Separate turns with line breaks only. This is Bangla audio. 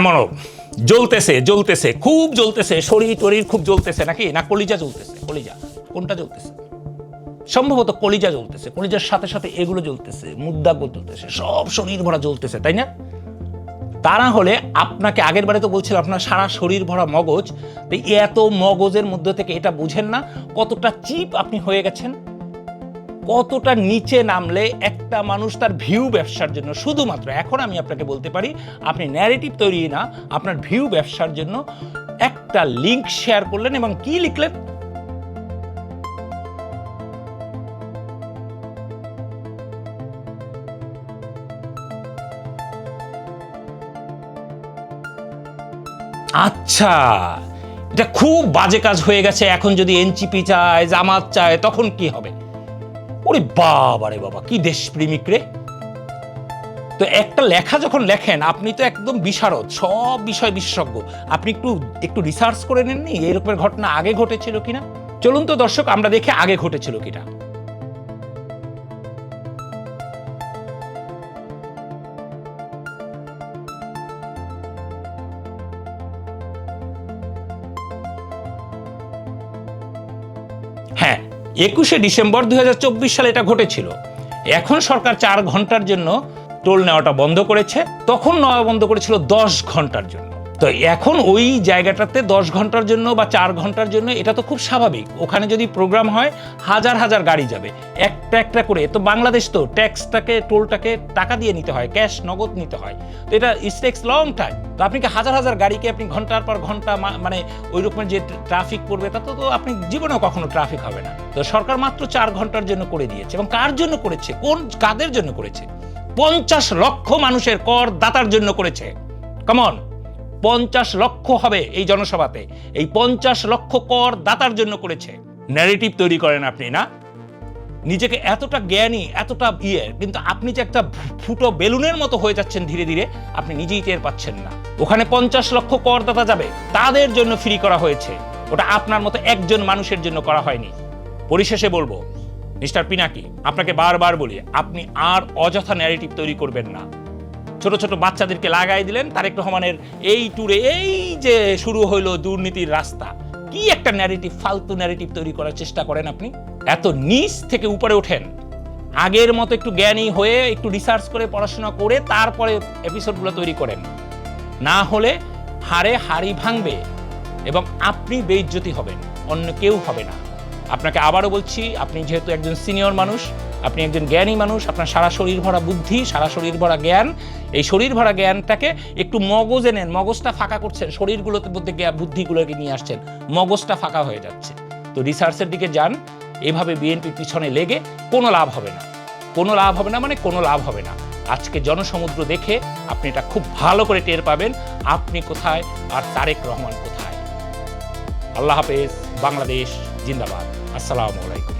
মনো জ্বলতেছে জ্বলতেছে, খুব জ্বলতেছে, শরীর টরীর খুব জ্বলতেছে নাকি? না কলিজা জ্বলতেছে? কলিজা। কোনটা জ্বলতেছে? সম্ভবত কলিজা জ্বলতেছে। কলিজার সাথে সাথে এগুলো জ্বলতেছে মুদ্রা জ্বলতেছে, সব শরীর ভরা জ্বলতেছে, তাই না? তা না হলে আপনাকে আগের বারে তো বলছিলাম, আপনার সারা শরীর ভরা মগজ, তো এত মগজের মধ্যে থেকে এটা বুঝেন না কতটা চিপ আপনি হয়ে গেছেন। কতটা নিচে নামলে একটা মানুষ তার ভিউ ব্যবসার জন্য, শুধুমাত্র এখন আমি আপনাকে বলতে পারি, আপনি ন্যারেটিভ তৈরি না, আপনার ভিউ ব্যবসার জন্য একটা লিংক শেয়ার করলেন এবং কি লিখলেন? আচ্ছা এটা খুব বাজে কাজ হয়ে গেছে, এখন যদি এনচিপি চায়, জামাত চায়, তখন কি হবে? ওরে বাবা রে বাবা, কি দেশপ্রেমিক রে। তো একটা লেখা যখন লেখেন, আপনি তো একদম বিশারদ, সব বিষয় বিশেষজ্ঞ। আপনি একটু একটু রিসার্চ করে নেননি? এরকমের ঘটনা আগে ঘটেছিল কিনা? চলুন তো দর্শক, আমরা দেখে আগে ঘটেছিল কিনা। হ্যাঁ একুশে ডিসেম্বর দু হাজার চব্বিশ সালে এটা ঘটেছিল। এখন সরকার চার ঘণ্টার জন্য টোল নেওয়াটা বন্ধ করেছে। তখন নেওয়া বন্ধ করেছিল দশ ঘণ্টার জন্য। তো এখন ওই জায়গাটাতে দশ ঘণ্টার জন্য বা চার ঘণ্টার জন্য এটা তো খুব স্বাভাবিক। ওখানে যদি প্রোগ্রাম হয়, হাজার হাজার গাড়ি যাবে। একটা একটা করে। তো বাংলাদেশ তো ট্যাক্সটাকে টোলটাকে টাকা দিয়ে নিতে হয় ক্যাশ নগদ নিতে হয়। তো এটা ইস টেক্স লং টাইম তো আপনি কি হাজার হাজার গাড়িকে আপনি ঘণ্টার পর ঘণ্টা মানে ওই রকমের যে ট্রাফিক পড়বে তা তো তো আপনি জীবনেও কখনো ট্রাফিক হবে না। তো সরকার মাত্র চার ঘণ্টার জন্য করে দিয়েছে। এবং কার জন্য করেছে? কোন, কাদের জন্য করেছে? পঞ্চাশ লক্ষ মানুষের কর দাতার জন্য করেছে। কমন পঞ্চাশ লক্ষ হবে এই জনসভাতে। এই পঞ্চাশ লক্ষ কর দাতার জন্য করেছে। ন্যারেটিভ তৈরি করেন আপনি, না? নিজেকে এতটা জ্ঞানী, এতটা ইয়ে কিন্তু আপনি যে একটা ফুটো বেলুনের মতো হয়ে যাচ্ছেন ধীরে ধীরে, আপনি নিজেই টের পাচ্ছেন না। ওখানে পঞ্চাশ লক্ষ করদাতা যাবে, তাদের জন্য ফ্রি করা হয়েছে। ওটা আপনার মতো একজন মানুষের জন্য করা হয়নি। পরিশেষে বলব, মিস্টার পিনাকি, আপনাকে বারবার বলি, আপনি আর অযথা ন্যারেটিভ তৈরি করবেন না। ছোট ছোট বাচ্চাদেরকে লাগাই দিলেন তারেক রহমানের এই ট্যুরে এই যে শুরু হইল দুর্নীতির রাস্তা, কি একটা ন্যারেটিভ ফালতু ন্যারেটিভ তৈরি করার চেষ্টা করেন আপনি? এত নিচ থেকে উপরে ওঠেন। আগের মতো একটু জ্ঞানী হয়ে একটু রিসার্চ করে, পড়াশোনা করে তারপরে এপিসোডগুলো তৈরি করেন। না হলে হারে হাড়ি ভাঙবে এবং আপনি বেইজ্জতি হবেন, অন্য কেউ হবে না। আপনাকে আবারও বলছি, আপনি যেহেতু একজন সিনিয়র মানুষ, আপনি একজন জ্ঞানী মানুষ, আপনার সারা শরীর ভরা বুদ্ধি, সারা শরীর ভরা জ্ঞান, এই শরীর ভরা জ্ঞানটাকে একটু মগজে নেন, মগজটা ফাঁকা করছেন, শরীরগুলোতে মধ্যে বুদ্ধিগুলোকে নিয়ে আসছেন, মগজটা ফাঁকা হয়ে যাচ্ছে। তো রিসার্চের দিকে যান, এভাবে বিএনপির পিছনে লেগে কোনো লাভ হবে না। কোনো লাভ হবে না মানে কোনো লাভ হবে না। আজকে জনসমুদ্র দেখে আপনি এটা খুব ভালো করে টের পাবেন, আপনি কোথায় আর তারেক রহমান কোথায়। আল্লাহ হাফেজ, বাংলাদেশ, জিন্দাবাদ। আসসালামু আলাইকুম।